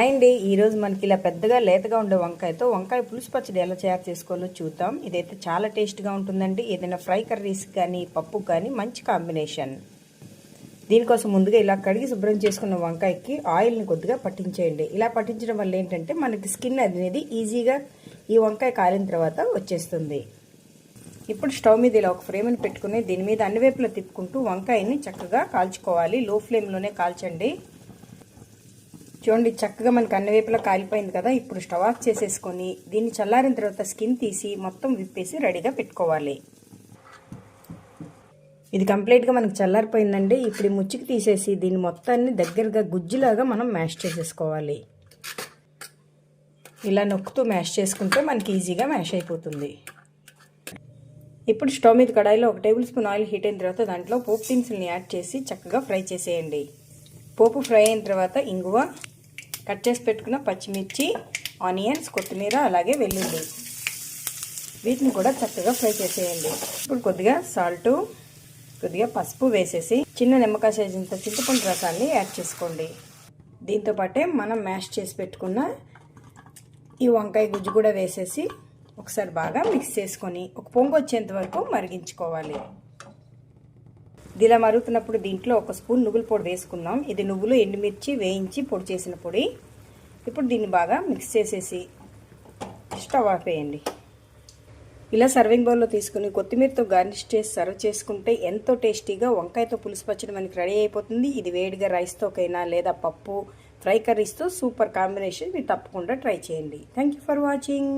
అండి ఈరోజు మనకి ఇలా పెద్దగా లేతగా ఉండే వంకాయతో వంకాయ పులుసు పచ్చడి ఎలా తయారు చేసుకోవాలో చూద్దాం. ఇదైతే చాలా టేస్ట్గా ఉంటుందండి. ఏదైనా ఫ్రై కర్రీస్ కానీ పప్పు కానీ మంచి కాంబినేషన్. దీనికోసం ముందుగా ఇలా కడిగి శుభ్రం చేసుకున్న వంకాయకి ఆయిల్ని కొద్దిగా పట్టించేయండి. ఇలా పట్టించడం వల్ల ఏంటంటే మనకి స్కిన్ అనేది ఈజీగా ఈ వంకాయ కాలిన తర్వాత వచ్చేస్తుంది. ఇప్పుడు స్టవ్ మీద ఇలా ఒక ఫ్రేమ్ని పెట్టుకుని దీని మీద అన్ని వైపులా తిప్పుకుంటూ వంకాయని చక్కగా కాల్చుకోవాలి. లో ఫ్లేమ్లోనే కాల్చండి. చూడండి చక్కగా మనకి అన్ని వైపులా కాలిపోయింది కదా. ఇప్పుడు స్టవ్ ఆఫ్ చేసేసుకొని దీన్ని చల్లారిన తర్వాత స్కిన్ తీసి మొత్తం విప్పేసి రెడీగా పెట్టుకోవాలి. ఇది కంప్లీట్గా మనకు చల్లారిపోయిందండి. ఇప్పుడు ముచ్చికి తీసేసి దీన్ని మొత్తాన్ని దగ్గరగా గుజ్జులాగా మనం మ్యాష్ చేసేసుకోవాలి. ఇలా నొక్కుతూ మ్యాష్ చేసుకుంటే మనకి ఈజీగా మ్యాష్ అయిపోతుంది. ఇప్పుడు స్టవ్ మీద కడాయిలో ఒక టేబుల్ స్పూన్ ఆయిల్ హీట్ అయిన తర్వాత దాంట్లో పోపు దినుసుల్ని యాడ్ చేసి చక్కగా ఫ్రై చేసేయండి. పోపు ఫ్రై అయిన తర్వాత ఇంగువ కట్ చేసి పెట్టుకున్న పచ్చిమిర్చి ఆనియన్స్ కొత్తిమీర అలాగే వెల్లుల్లి. వీటిని కూడా చక్కగా ఫ్రై చేసేయండి. ఇప్పుడు కొద్దిగా సాల్ట్ కొద్దిగా పసుపు వేసేసి చిన్న నిమ్మకాయ సైజంత చింతపండు రసాన్ని యాడ్ చేసుకోండి. దీంతో పాటే మనం మ్యాష్ చేసి పెట్టుకున్న ఈ వంకాయ గుజ్జు కూడా వేసేసి ఒకసారి బాగా మిక్స్ చేసుకొని ఒక పొంగు వచ్చేంత వరకు మరిగించుకోవాలి. ఇది ఇలా మరుగుతున్నప్పుడు దీంట్లో ఒక స్పూన్ నువ్వుల పొడి వేసుకుందాం. ఇది నువ్వులు ఎండుమిర్చి వేయించి పొడి చేసిన పొడి. ఇప్పుడు దీన్ని బాగా మిక్స్ చేసేసి స్టవ్ ఆపేయండి ఇలా సర్వింగ్ బౌల్లో తీసుకుని కొత్తిమీరతో గార్నిష్ చేసి సర్వ్ చేసుకుంటే ఎంతో టేస్టీగా వంకాయతో పులుసు పచ్చడి మనకి రెడీ అయిపోతుంది. ఇది వేడిగా రైస్తోకైనా లేదా పప్పు ఫ్రై కర్రీస్తో సూపర్ కాంబినేషన్ మీరు తప్పకుండా ట్రై చేయండి. Thank you for watching